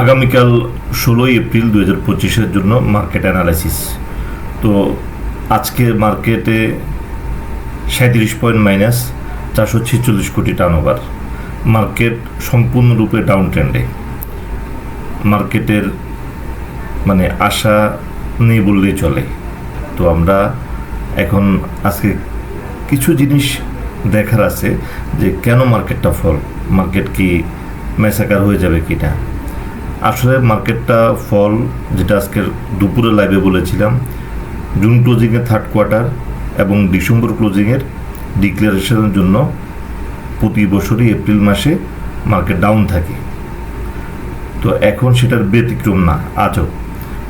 আগামীকাল ষোলোই এপ্রিল দু হাজার পঁচিশের জন্য মার্কেট অ্যানালাইসিস তো আজকে মার্কেটে সাঁত্রিশ পয়েন্ট মাইনাস চারশো ছেচল্লিশ কোটি টার্নওভার মার্কেট সম্পূর্ণরূপে ডাউন ট্রেন্ডে মার্কেটের মানে আশা নেই বললেই চলে। তো আমরা এখন আজকে কিছু জিনিস দেখার আছে যে কেন মার্কেটটা ফল মার্কেট কি ম্যাসাকার হয়ে যাবে কিনা। আসলে মার্কেটটা ফল যেটা আজকের দুপুরে লাইভে বলেছিলাম জুন ক্লোজিংয়ের থার্ড কোয়ার্টার এবং ডিসেম্বর ক্লোজিংয়ের ডিক্লারেশনের জন্য প্রতি বছরই এপ্রিল মাসে মার্কেট ডাউন থাকে। তো এখন সেটার ব্যতিক্রম না, আজও।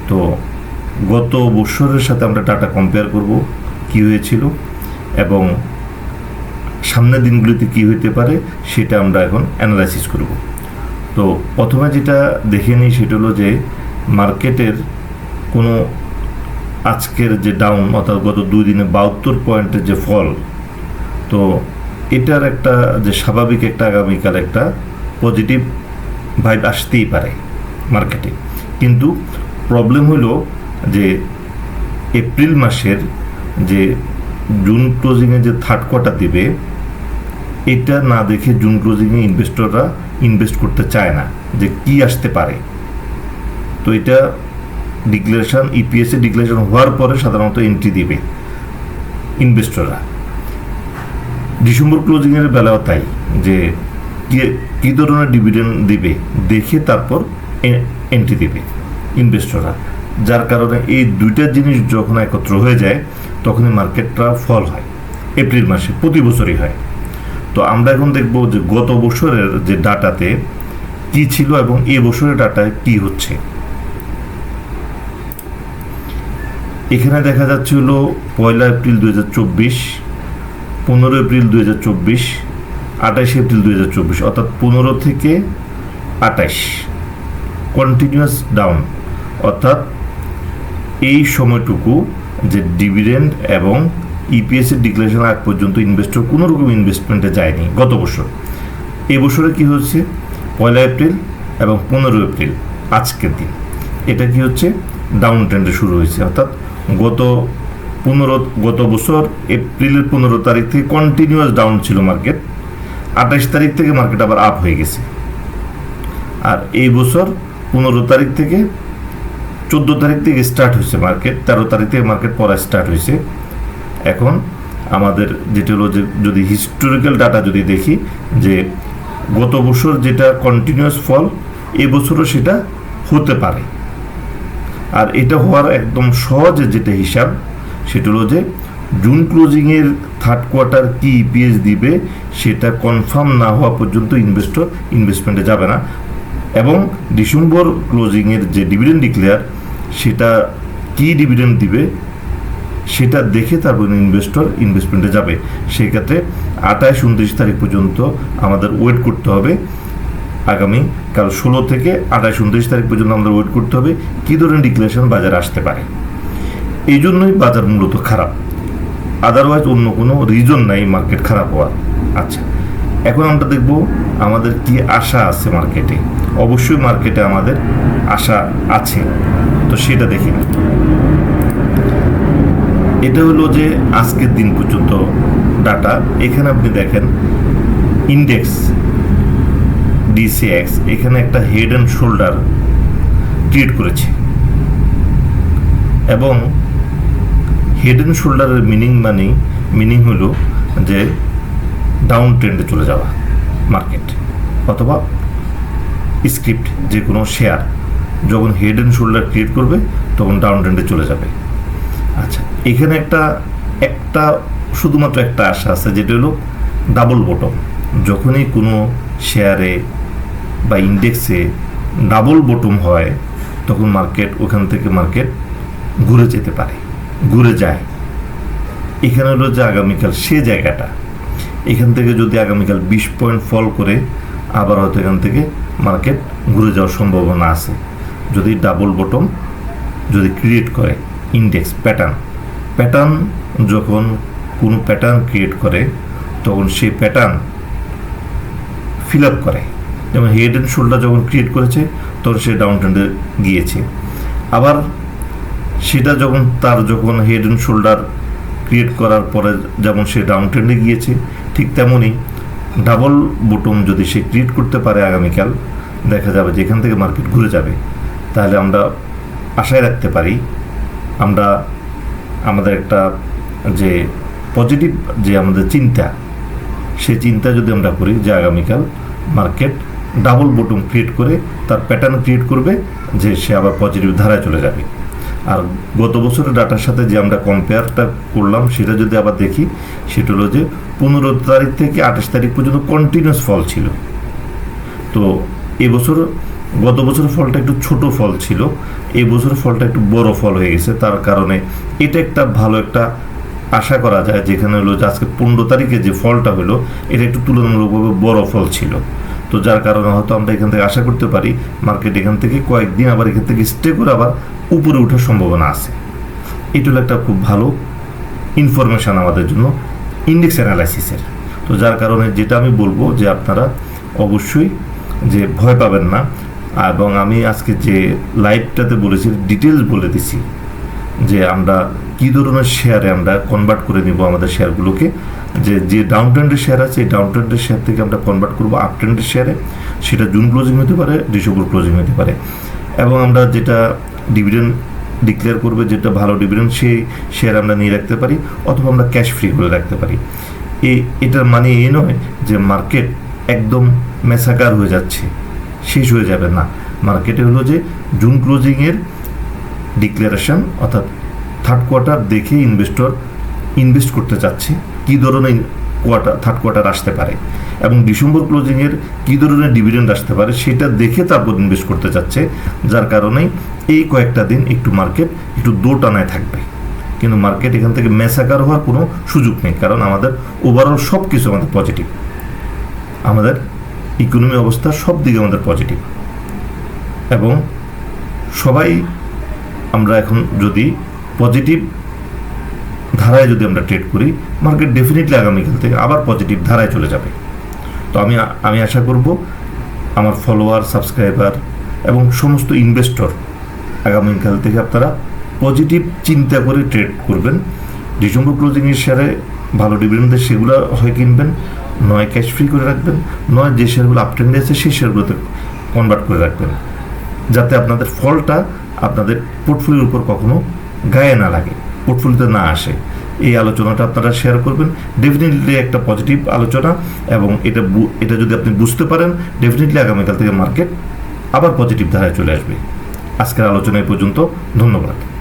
তো গত বছরের সাথে আমরা টাটা কম্পেয়ার করব, কি হয়েছিল এবং সামনের দিনগুলিতে কি হইতে পারে, সেটা আমরা এখন অ্যানালাইসিস করব। তো প্রথমে যেটা দেখে নিই সেটা হলো যে মার্কেটের কোনো আজকের যে ডাউন অর্থাৎ গত দুই দিনে বাহাত্তর পয়েন্টের যে ফল তো এটার একটা যে স্বাভাবিক একটা আগামীকাল একটা পজিটিভ ভাইব আসতেই পারে মার্কেটে কিন্তু প্রবলেম হলো যে এপ্রিল মাসের যে জুন ক্লোজিংয়ে যে থার্ড কোয়ার্টার দিবে, এটা না দেখে জুন ক্লোজিংয়ে ইনভেস্টররা ইনভেস্ট করতে চায় না, যে কি আসতে পারে। তো এটা ডিক্লারেশন ইপিএসএ ডিক্লারেশন হওয়ার পরে সাধারণত এন্ট্রি দিবে ইনভেস্টররা ডিসেম্বর ক্লোজিংয়ের বেলাও তাই, যে কি- কি ধরনের ডিভিডেন্ড দিবে, দেখে তারপর এন্ট্রি দিবে ইনভেস্টররা যার কারণে এই দুইটা জিনিস যখন একত্র হয়ে যায়, তখনই মার্কেটটা ফল হয়। এপ্রিল মাসে, প্রতি বছরই হয়। তো আমরা এখন দেখব যে গত বছরের যে ডাটাতে কি ছিল এবং এ বছরের ডাটায় কি হচ্ছে। এখানে দেখা যাচ্ছে হলো পয়লা এপ্রিল দু হাজার চব্বিশ, পনেরো এপ্রিল দু হাজার চব্বিশ, আঠাশে এপ্রিল দু হাজার চব্বিশ, অর্থাৎ পনেরো থেকে আঠাশ। কন্টিনিউয়াস ডাউন অর্থাৎ এই সময়টুকু যে ডিভিডেন্ড এবং ইপিএস এর ডিক্লারেশন আগ পর্যন্ত ইনভেস্টর কোনো রকম ইনভেস্টমেন্টে যায়নি গত বছর। এই বছরে কি হচ্ছে? পয়লা এপ্রিল এবং পনেরো এপ্রিল, আজকের দিন। এটা কি হচ্ছে? ডাউন ট্রেন্ডে শুরু হয়েছে। অর্থাৎ গত পনেরো, গত বছর এপ্রিলের পনেরো তারিখ থেকে কন্টিনিউয়াস ডাউন ছিল মার্কেট আঠাশ তারিখ থেকে মার্কেট আবার আপ হয়ে গেছে। আর এই বছর পনেরো তারিখ থেকে, চোদ্দ তারিখ থেকে স্টার্ট হয়েছে মার্কেট তেরো তারিখ থেকে মার্কেট পড়া স্টার্ট হয়েছে। এখন আমাদের যেটা হলো যে যদি হিস্টোরিক্যাল ডাটা যদি দেখি, যে গত বছর যেটা কন্টিনিউয়াস ফল এ বছরও সেটা হতে পারে। আর এটা হওয়ার একদম সহজ যেটা হিসাব, সেটা হলো যে জুন ক্লোজিংয়ের থার্ড কোয়ার্টার কি ইপিএস দিবে, সেটা কনফার্ম না হওয়া পর্যন্ত ইনভেস্টর ইনভেস্টমেন্টে যাবে না। এবং ডিসেম্বর ক্লোজিংয়ের যে ডিভিডেন্ড ডিক্লেয়ার সেটা কি ডিভিডেন্ড দিবে সেটা দেখে তারপর ইনভেস্টর ইনভেস্টমেন্টে যাবে। সেই ক্ষেত্রে আঠাশ উনত্রিশ তারিখ পর্যন্ত আমাদের ওয়েট করতে হবে। আগামী কাল ষোলো থেকে আঠাশ উনত্রিশ তারিখ পর্যন্ত আমাদের ওয়েট করতে হবে কী ধরনের ডিক্লারেশন বাজারে আসতে পারে। এই জন্যই বাজার মূলত খারাপ। আদারওয়াইজ অন্য কোনো রিজন নাই মার্কেট খারাপ হওয়ার। আচ্ছা এখন আমরা দেখব আমাদের কি আশা আছে মার্কেটে অবশ্যই মার্কেটে আমাদের আশা আছে। তো সেটা দেখে। এটা হলো যে আজকের দিন পর্যন্ত ডাটা এখানে আপনি দেখেন ইন্ডেক্স ডিসিএক্স এখানে একটা হেড অ্যান্ড শোল্ডার ক্রিয়েট করেছে। এবং হেড অ্যান্ড শোল্ডারের মিনিং মানে মিনিং হলো যে ডাউন ট্রেন্ডে চলে যাওয়া মার্কেট অথবা স্ক্রিপ্ট যে কোনো শেয়ার যখন হেড অ্যান্ড শোল্ডার ক্রিয়েট করবে, তখন ডাউন ট্রেন্ডে চলে যাবে। আচ্ছা এখানে একটা একটা, শুধুমাত্র একটা আশা আছে, যেটা হলো ডাবল বটম যখনই কোনো শেয়ারে বা ইন্ডেক্সে ডাবল বটম হয়, তখন মার্কেট ওখান থেকে মার্কেট ঘুরে যেতে পারে, ঘুরে যায়। এখানে হলো যে আগামীকাল সে জায়গাটা। এখান থেকে যদি আগামীকাল বিশ পয়েন্ট ফল করে, আবার হয়তো এখান থেকে মার্কেট ঘুরে যাওয়ার সম্ভাবনা আছে। যদি ডাবল বটম যদি ক্রিয়েট করে ইন্ডেক্স প্যাটার্ন প্যাটার্ন যখন কোনো প্যাটার্ন ক্রিয়েট করে, তখন সেই প্যাটার্ন ফিল আপ করে। যেমন হেড অ্যান্ড শোল্ডার যখন ক্রিয়েট করেছে, তখন সে ডাউন ট্রেন্ডে গিয়েছে। আবার সেটা যখন তার যখন হেড অ্যান্ড শোল্ডার ক্রিয়েট করার পরে যেমন সে ডাউন ট্রেন্ডে গিয়েছে, ঠিক তেমনই ডাবল বটম যদি সে ক্রিয়েট করতে পারে আগামীকাল, দেখা যাবে যে এখান থেকে মার্কেট ঘুরে যাবে। তাহলে আমরা আশায় রাখতে পারি, আমরা আমাদের একটা যে পজিটিভ যে আমাদের চিন্তা, সেই চিন্তা যদি আমরা করি যে আগামীকাল মার্কেট ডাবল বটম ক্রিয়েট করে তার প্যাটার্ন ক্রিয়েট করবে যে সে আবার পজিটিভ ধারায় চলে যাবে। আর গত বছরের ডাটার সাথে যে আমরা কম্পেয়ারটা করলাম, সেটা যদি আবার দেখি, সেটা হলো যে পনেরো তারিখ থেকে আঠাশ তারিখ পর্যন্ত কন্টিনিউস ফল ছিল। তো এবছর গত বছর ফলটা একটু ছোট ফল ছিল, এই বছর ফলটা একটু বড় ফল হয়ে গেছে, তার কারণে এটা একটা ভালো একটা আশা করা যায়, যেখানে হলো যে আজকে পনেরো তারিখে যে ফলটা হলো, এটা একটু তুলনামূলকভাবে বড় ফল ছিল। তো যার কারণে হয়তো আমরা এখান থেকে আশা করতে পারি মার্কেট এখান থেকে কয়েকদিন আবার এখান থেকে স্টে করে আবার উপরে ওঠার সম্ভাবনা আছে। এটা হলো একটা খুব ভালো ইনফরমেশান আমাদের জন্য ইন্ডেক্স অ্যানালাইসিসের তো যার কারণে যেটা আমি বলব যে আপনারা অবশ্যই যে ভয় পাবেন না এবং আমি আজকে যে লাইভটাতে বলেছি ডিটেলস বলে দিছি যে আমরা কী ধরনের শেয়ারে আমরা কনভার্ট করে নিব আমাদের শেয়ারগুলোকে যে যে ডাউন ট্রেন্ডের শেয়ার আছে, এই ডাউন ট্রেন্ডের শেয়ার থেকে আমরা কনভার্ট করব আপ ট্রেন্ডের শেয়ারে সেটা জুন ক্লোজিং হতে পারে ডিসেম্বর ক্লোজিং হতে পারে। এবং আমরা যেটা ডিভিডেন্ড ডিক্লেয়ার করবে, যেটা ভালো ডিভিডেন্ড সেই শেয়ার আমরা নিয়ে রাখতে পারি, অথবা আমরা ক্যাশ ফ্রি করে রাখতে পারি। এই এটার মানে এই নয় যে মার্কেট একদম মেসাকার হয়ে যাচ্ছে। শেষ হয়ে যাবে না। মার্কেটে হলো যে জুন ক্লোজিংয়ের ডিক্লারেশন, অর্থাৎ থার্ড কোয়ার্টার দেখে ইনভেস্টর ইনভেস্ট করতে চাচ্ছে, কী ধরনের কোয়ার্টার থার্ড কোয়ার্টার আসতে পারে এবং ডিসেম্বর ক্লোজিংয়ের কী ধরনের ডিভিডেন্ড আসতে পারে সেটা দেখে তারপর ইনভেস্ট করতে চাচ্ছে, যার কারণে এই কয়েকটা দিন একটু মার্কেট একটু দোটানায় থাকবে। কিন্তু মার্কেট এখান থেকে মেসাকার হওয়ার কোনো সুযোগ নেই, কারণ আমাদের ওভারঅল সব কিছু আমাদের পজিটিভ আমাদের ইকোনমি অবস্থা সব দিকে আমাদের পজিটিভ এবং সবাই আমরা এখন যদি পজিটিভ ধারায় যদি আমরা ট্রেড করি মার্কেট ডেফিনেটলি আগামীকাল থেকে আবার পজিটিভ ধারায় চলে যাবে। তো আমি আমি আশা করব আমার ফলোয়ার সাবস্ক্রাইবার এবং সমস্ত ইনভেস্টর আগামীকাল থেকে আপনারা পজিটিভ চিন্তা করে ট্রেড করবেন। ডিসেম্বর ক্লোজিংয়ের শেয়ারে ভালো ডিভিডেন্ডে সেগুলো হয় কিনবেন নয় ক্যাশ ফ্রি করে রাখবেন, নয় যে শেয়ারগুলো আপট্রেন্ডে আছে, সেই শেয়ারগুলোতে কনভার্ট করে রাখবেন। যাতে আপনাদের ফলটা আপনাদের পোর্টফোলিওর উপর কখনো গায়ে না লাগে পোর্টফোলিওতে না আসে। এই আলোচনাটা আপনারা শেয়ার করবেন। ডেফিনেটলি একটা পজিটিভ আলোচনা এবং এটা এটা যদি আপনি বুঝতে পারেন ডেফিনেটলি আগামীকাল থেকে মার্কেট আবার পজিটিভ ধারায় চলে আসবে। আজকের আলোচনা পর্যন্ত। ধন্যবাদ।